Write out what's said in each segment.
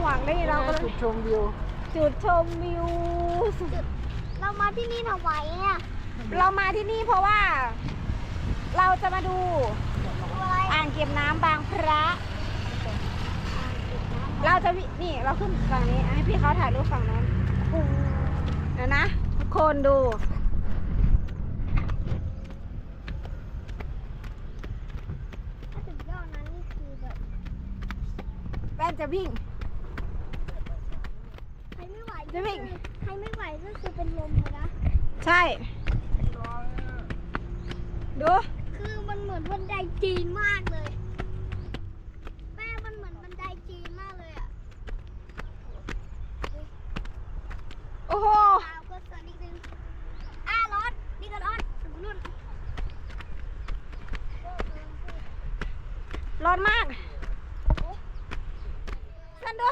หมวกได้เราก็เลยจุดชมวิว จุดชมวิว เรามาที่นี่ทำไมอะเรามาที่นี่เพราะว่า เราจะมาดูดูอะไรอ่างเก็บน้ำบางพระ เราจะวินี่เราขึ้นฝั่งนี้ให้พี่เขาถ่ายรูปฝั่งนั้นเดี๋ยวนะทุกคนดูถ้าถึงยอดนั้นนี่คือแบบแป้นจะวิ่งใคร ไม่ไหวจะวิ่ง ใครไม่ไหวก็คือเป็นลมเลยนะ ใช่ ดู คือมันเหมือนบันไดจีนมากเลยแม่มันเหมือนบันไดจีนมากเลยอะโอ้โหตามก็สักนิดนึงอะร้อนนี่ก็ร้อนถึงนู่น ร้อนมากนั่นดู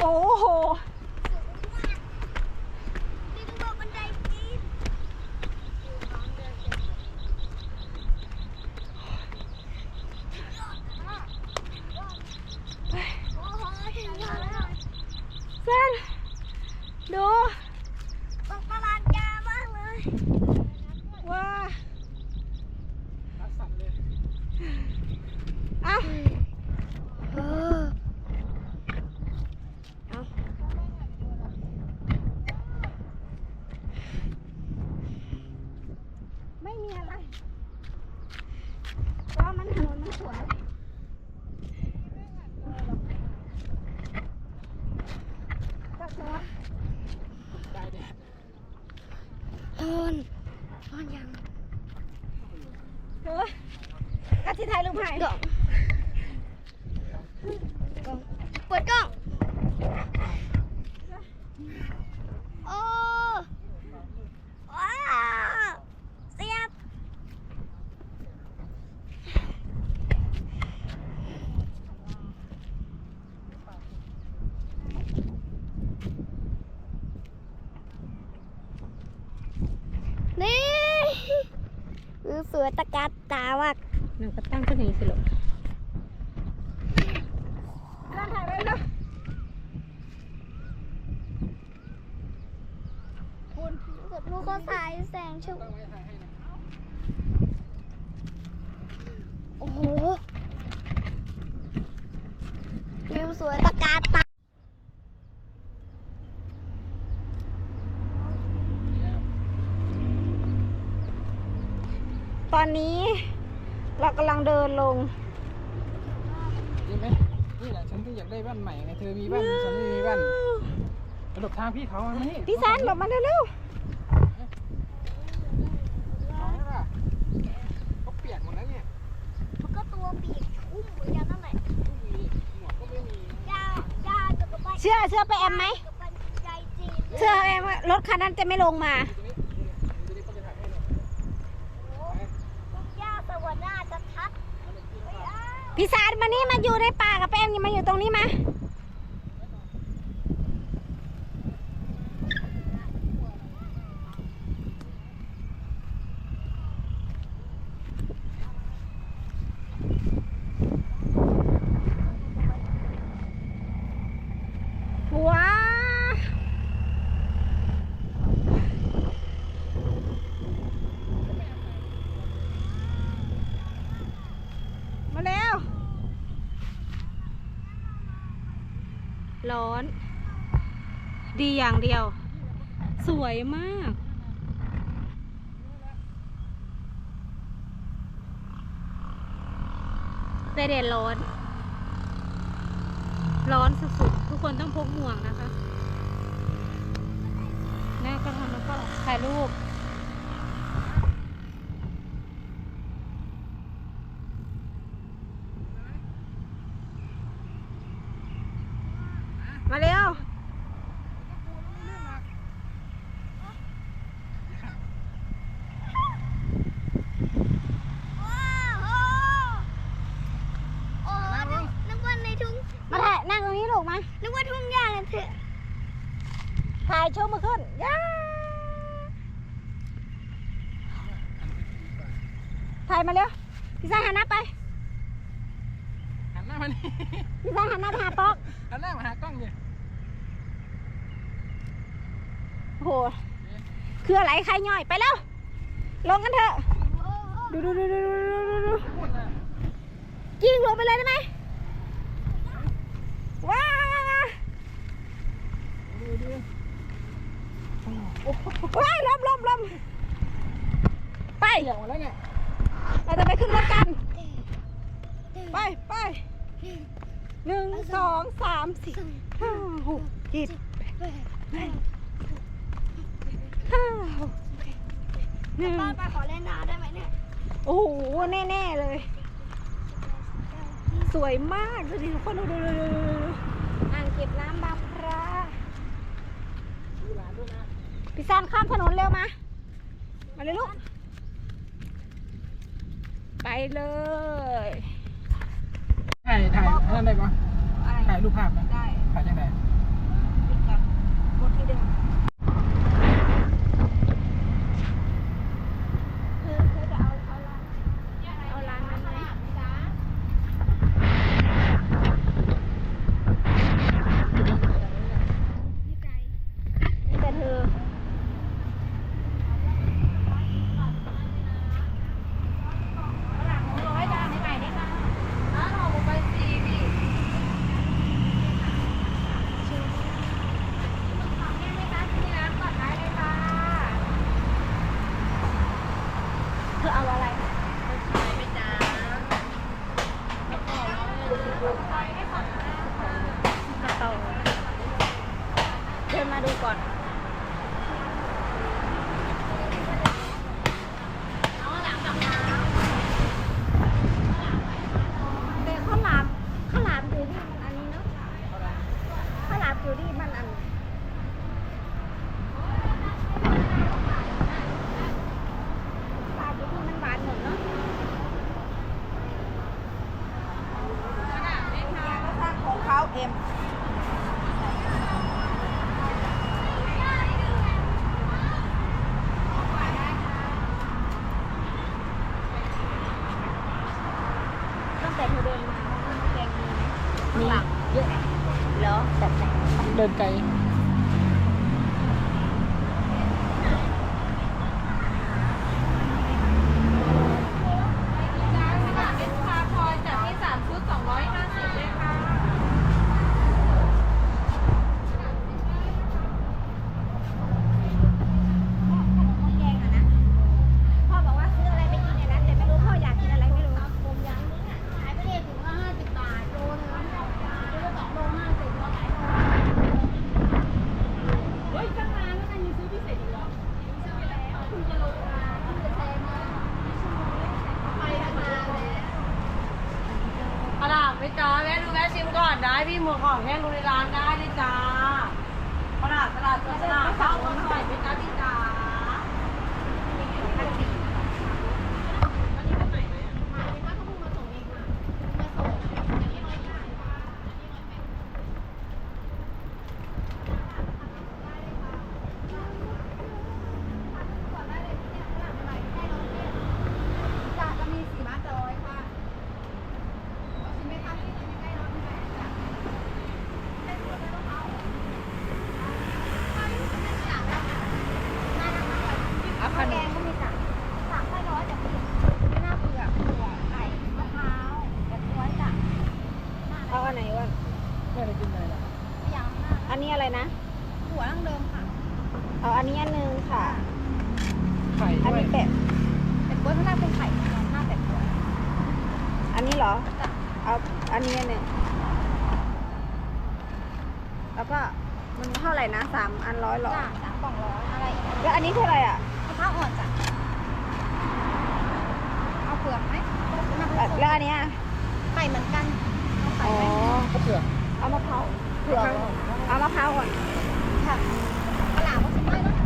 โอ้โห เส้นดู ว่า ขาสั่นเลย เอ้าไม่มีอะไรเพราะมันถนนมันสวยก็สวย ได้แดด เอินนอนยังเธอกะทิ ไทยลูกไผ่เปิดกล้อง โอ้ว้าวเสียบนี่คือสวยตะการตามาก หนูก็ตั้งขึ้นอย่างนี้สิลูกนั่นถ่ายไว้เลยคุณลูกก็สายแสงชุบโอ้โหวิวสวยตะการตาตอนนี้ เรากำลังเดินลงดีไหมนี่แหละฉันก็อยากได้แว่นใหม่ไงเธอมีแว่นฉันไม่มีแว่นกระดบทางพี่เขามานี่พี่ซันหลบมาเร็วน้องน่ะเขาเปียกหมดแล้วเนี่ยมันก็ตัวเปียกชุ่มเหมือนกันนั่นแหละไม่มีหมวกก็ไม่มียาย่าจะกับใบๆเชื่อเชื่อไปแอมไหมกับใบใจจีนเชื่อแอมว่ารถคันนั้นจะไม่ลงมา ตรงนี้ตรงนี้เขาจะถ่ายให้เนี่ย ย่าสวรรค์น่าจะทัดไม่ เอาพี่ซานมานี่มาอยู่ในป่ากับแอมอย่มาอยู่ตรงนี้มา ว้าวมาแล้ว ร้อน ดีอย่างเดียว สวยมาก แต่แดดร้อน ร้อนสุดๆ ทุกคนต้องพกหมวกนะคะแม่ก็ทำแล้วก็ถ่ายรูป มาเร็ว ถ่ายโชว์มือขึ้นย่าถ่ายมาเร็วพี่ชายหันหน้าไปหันหน้ามานี่พี่ชายหันหน้าไปหาป๊อกหันหน้ามาหากล้องดิโอ้โหคืออะไรใครย่อยไปแล้ว ลงกันเถอะ ดูดูดูดูดูดูดูพูดนะยิงลงไปเลยได้ไหมว้าดูดูว้ายล้มล้มล้มไปเหลืองหมดแล้วเนี่ย เราจะไปขึ้นรถกัน ไปไปหนึ่งสองสามสี่ห้าหกเจ็ดแปดห้าหกหนึ่งป้าป้าขอเล่นน้ำได้ไหมเนี่ยโอ้โหแน่ๆเลย สวยมากดูดิทุกคนดูดูดูดูดูดูอ่างเก็บน้ำบางพระดูหลานด้วยนะพี่ซันข้ามถนนเร็วมามาเลยลูก ไปเลยถ่ายถ่ายนั่นได้ปะถ่ายรูปภาพนะได้ถ่ายยังไงปิดก่อนกดที่เดิมเธอเธอจะเอาเอาร้านเอาร้านนั้นไหมนี่แต่เธอ เธอเอาอะไรกระ เป๋าเดินมาดูก่อน แต่ข้าวหลามข้าวหลามอยู่ที่มันอันนี้เนาะข้าวหลามอยู่ที่มันอันปลาอยู่ที่มันหวานหมดเนาะของเขาเอ็มตั้งแต่เธอเดินมาแกงมีไหม มีเยอะ เหรอแบบไหน เดินไกล แกงอะนะ พ่อบอกว่าซื้ออะไรไปกินเนี่ยนะแต่ไม่รู้พ่ออยากกินอะไรไม่รู้ ผมยังขายไปเลยถุงละห้าสิบบาทโลนึงโลละสองโลห้าสิบโลหลายโล เฮ้ยตั้งนานแล้วนะยังซื้อพิเศษอีกเหรอ ซื้อไปแล้วคุณจะลงมาคุณจะแชร์มาไปกันมาแล้ว เอาล่ะไปจ้าแวะดูแวะชิมก่อน ได้พี่หมูของแห้งดูในร้านได้เลยจ้าขนาดตลาดสดตลาดข้าวมันไข่ไปจ้าพี่จ้า จ้าจะมีสี่มาร้อยค่ะชิมไหมคะที่ใกล้ๆร้านไหนจ้ะ เอาขน แก ม งก็มีจ้ะสามไส้ร้อยจ้ะพี่ไม่น่าเบื่อถั่วไก่มะพร้าวแบบน้อยจ้ะ เอาอันไหนวะ แม่ได้กินอะไรล่ะ ไม่อยากมาก อันนี้อะไรนะ ถั่วดั้งเดิมค่ะ เอาอันนี้อันหนึงค่ะ ไข่ อัน ด้วย นี้เป็ด เป็นกล้วยข้างล่างเป็นไข่ข้างหน้าแบบถั่ว อันนี้เหรอ จ้ะ เอาอันนี้อันหนึ่งแล้วก็มันเท่า ไหร่นะสามอันร้อยเหรอจ้ะสามกล่องร้อยอะไรอีกแล้วอันนี้เท่าไหร่อะมะพร้าวอ่อนจ้ะเอาเปลือกไหมมะพแล้ร้าววอันเนี้ยไข่เหมือนกันเอาไข่อ๋อไหมข้าวเปลือกเอามะพร้าวเผือกเอามะพร้าวก่อน ค่ะกระหล่ำก็ชิมได้เนอะ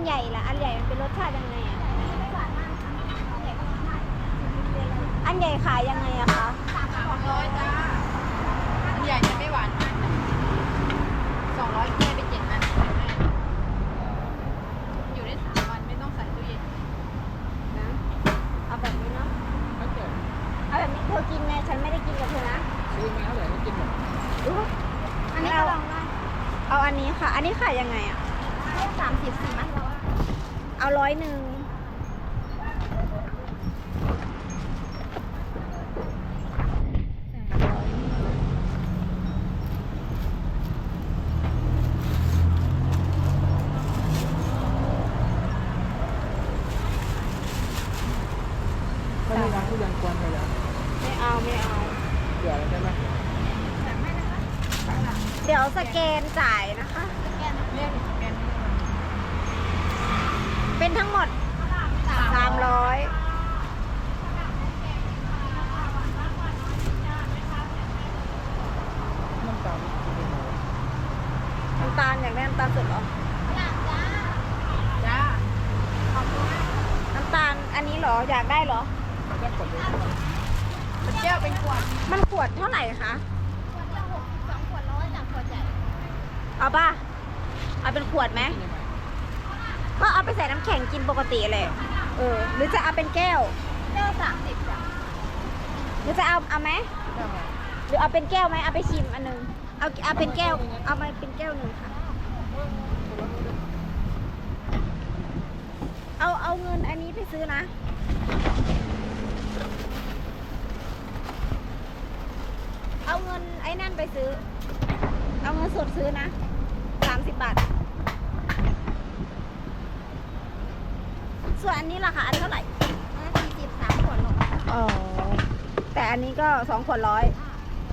ันใหญ่ละอันใหญ่มันเป็นรสชาติยังไงอะอันใหญ่ขายยังไงอะคะสามร้อยจ้าอันใหญ่จะไม่หวานมากสองร้อยแค่ไปเจ็ดอันอยู่ได้สามวันไม่ต้องใส่ตู้เย็นนะเอาแบบนี้เนาะเอาแบบนี้เธอกินไงฉันไม่ได้กินกับเธอนะซื้อมาเลยไม่กินหรอกอันนี้เราเอาอันนี้ค่ะ อันนี้ขายยังไงอะสามสิบสี่มั้ย เราว่าเอาร้อยหนึ่งถ้ามีร้านทุเรียนกวนไปแล้วไม่เอาไม่เอาเผื่ออะไรได้ไหมเดี๋ยวสแกนจ่ายนะคะ เรียกสแกน เป็นทั้งหมดสามร้อยน้ำตาลกินไปหมดน้ำตาลอยากได้น้ำตาลสดเหรอจ้าน้ำตาลอันนี้เหรออยากได้เหรอแค่กดเลยเป็นแก้วเป็นขวดมันขวดเท่าไหร่คะขวดละหกสองขวดร้อยจากขวดใหญ่เอาป่ะเอาเป็นขวดไหม ก็เอาไปใส่น้ำแข็งกินปกติเลย เออ หรือจะเอาเป็นแก้วเจ้าสามสิบจ้ะหรือจะเอาเอาไหมหรือเอาเป็นแก้วไหมเอาไปชิมอันหนึง เอาเอาเป็นแก้ว เอามาเป็นแก้วหนึ่งค่ะ เอาเอาเงินอันนี้ไปซื้อนะเอาเงินไอ้นั่นไปซื้อ เอาเงินสดซื้อนะสามสิบบาท ส่วนอันนี้ล่ะคะอันเท่าไหร่สี่สิบสามขวดหรอกอ๋อ แต่อันนี้ก็สองขวดร้อย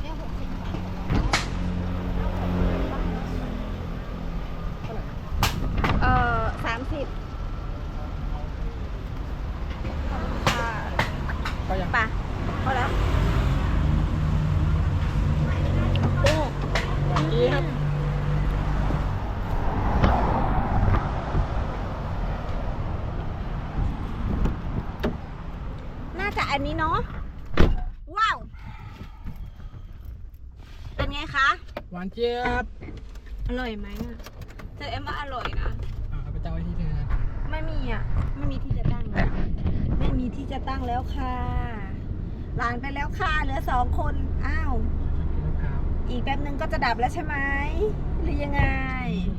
เรียกหกสิบเออสามสิบค่ะก็ยังไปะพอแล้วโอ้ดีครับ น่าจะ อันนี้เนาะว้าว เป็นไงคะ หวานเจี๊ยบอร่อยไหมอะแต่เอ็มว่าอร่อยนะ อ่าเอาไปตั้งไว้ที่เธอนะไม่มีอะ ไม่มีที่จะตั้งแล้วไม่มีที่จะตั้งแล้วค่ะ หลานไปแล้วค่ะ เหลือสองคน อ้าว กินมะพร้าว อีกแป๊บนึงก็จะดับแล้วใช่ไหมหรือยังไงอืม